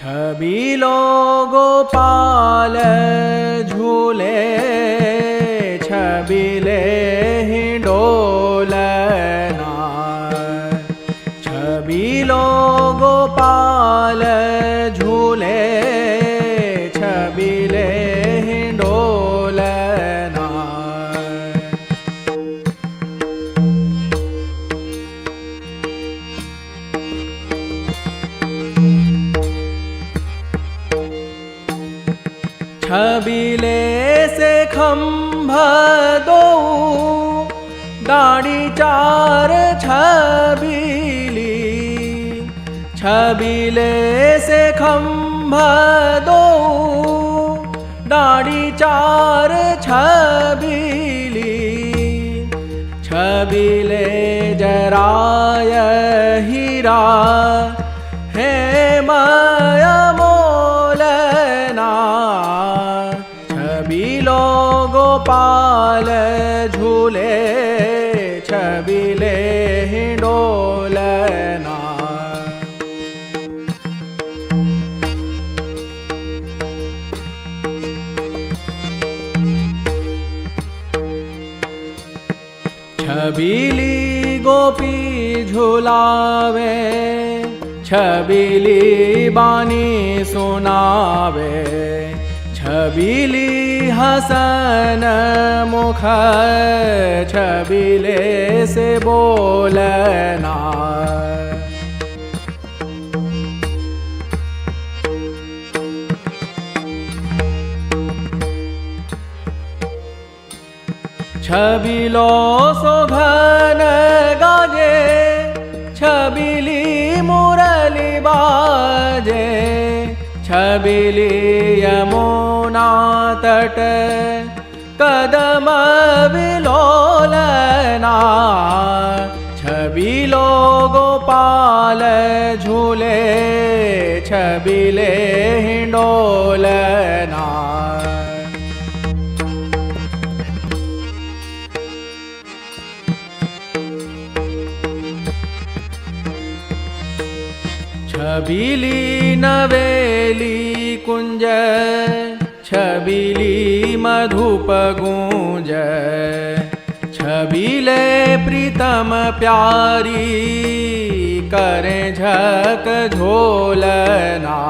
છબીલો ગોપાલ ઝૂલે છબીલે હિંડોલા छबिले से खंभ दो। दाढ़ी चार छबिली। छबिले से खंभ दो। दाढ़ी चार छबिली। छबिले जराय हीरा छबिलो गोपाल झूले छबिले हिंडोलना छबिली गोपी झुलावे छबिली बानी सुनावे। ছবিলি হাসান মুখার ছবিলে সে বোলনা ছবিলো শোভন গাজে ছবিলি মুরলি বাজে ছবিলি মো તટ કદમ વિલોલના છબીલો ગોપાલ ઝૂલે છબીલે હિંડોલના છબીલી નવેલી કુંજ छबिली मधुप गूंज छबिले प्रीतम प्यारी करें झक झोलना।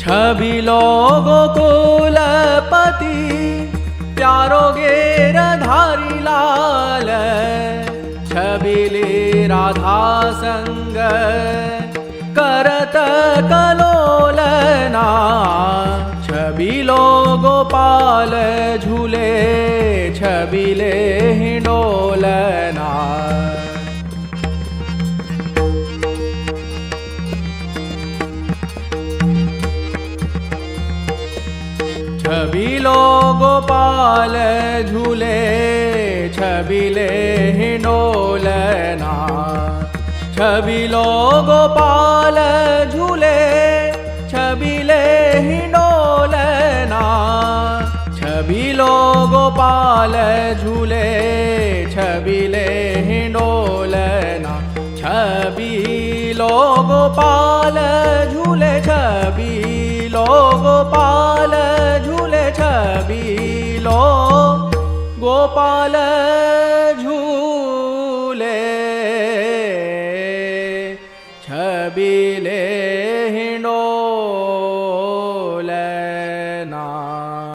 छबिलो गोकुलपति प्यारो गेर धारी लाल छबिली राधा संग करत कलोलना छबिलो गोपाल झूले छबिले हिंडोलना छबिलो गोपाल झूले छबिले हिंडोलना छबिलो गोपाल झूले छबिले हिंडोलना छबिलो गोपाल झूले छबिले हिंडोलना छबिलो गोपाल झूले छबिलो गोपाल ગોપાલ ઝૂલે છબીલે